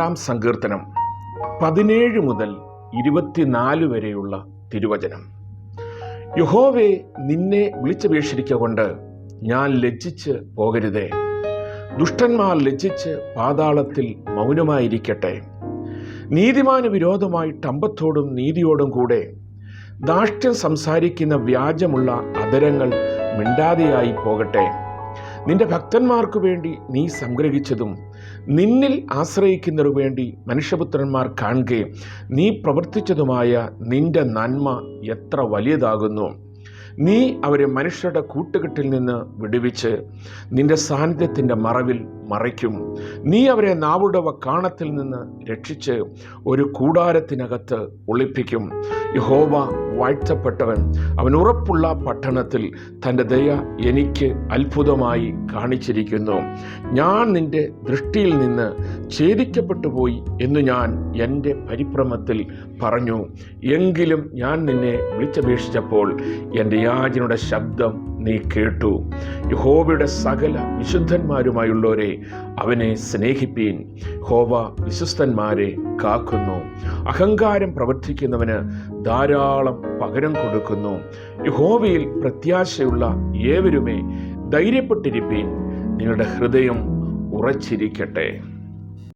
എട്ടാം സങ്കീർത്തനം പതിനേഴ് മുതൽ ഇരുപത്തിനാല് വരെയുള്ള തിരുവചനം. യഹോവേ നിന്നെ വിളിച്ചപേക്ഷിക്കൊണ്ട് ഞാൻ ലജ്ജിച്ച് പോകരുതേ. ദുഷ്ടന്മാർ ലജ്ജിച്ച് പാതാളത്തിൽ മൗനമായിരിക്കട്ടെ. നീതിമാന് വിരോധമായിട്ട് അമ്പത്തോടും നീതിയോടും കൂടെ ദാഷ്ട്യം സംസാരിക്കുന്ന വ്യാജമുള്ള അതരങ്ങൾ മിണ്ടാതെയായി പോകട്ടെ. നിന്റെ ഭക്തന്മാർക്ക് വേണ്ടി നീ സംഗ്രഹിച്ചതും നിന്നിൽ ആശ്രയിക്കുന്നതിനു വേണ്ടി മനുഷ്യപുത്രന്മാർ കാണുകയും നീ പ്രവർത്തിച്ചതുമായ നിന്റെ നന്മ എത്ര വലിയതാകുന്നു. നീ അവരെ മനുഷ്യരുടെ കൂട്ടുകെട്ടിൽ നിന്ന് വിടുവിച്ച് നിന്റെ സാന്നിധ്യത്തിന്റെ മറവിൽ മറയ്ക്കും നീ അവരെ നാവുടവ കാണത്തിൽ നിന്ന് രക്ഷിച്ച് ഒരു കൂടാരത്തിനകത്ത് ഒളിപ്പിക്കും. യഹോവ വാഴ്ത്തപ്പെട്ടവൻ അവൻ ഉറപ്പുള്ള പട്ടണത്തിൽ തന്റെ ദയ എനിക്ക് അത്ഭുതമായി കാണിച്ചിരിക്കുന്നു. ഞാൻ നിന്റെ ദൃഷ്ടിയിൽ നിന്ന് ഛേദിക്കപ്പെട്ടു പോയി എന്ന് ഞാൻ എന്റെ പരിഭ്രമത്തിൽ പറഞ്ഞു. എങ്കിലും ഞാൻ നിന്നെ വിളിച്ചപേക്ഷിച്ചപ്പോൾ എന്റെ യാചനയുടെ ശബ്ദം നീ കേട്ടു. യഹോവയുടെ സകല വിശുദ്ധന്മാരുമായുള്ളവരെ അവനെ സ്നേഹിപ്പീൻ. ഹോവ വിശ്വസ്തന്മാരെ കാക്കുന്നു. അഹങ്കാരം പ്രവർത്തിക്കുന്നവന് ധാരാളം പകരം കൊടുക്കുന്നു. യഹോവയിൽ പ്രത്യാശയുള്ള ഏവരുമേ ധൈര്യപ്പെട്ടിരിപ്പീൻ. നിങ്ങളുടെ ഹൃദയം ഉറച്ചിരിക്കട്ടെ.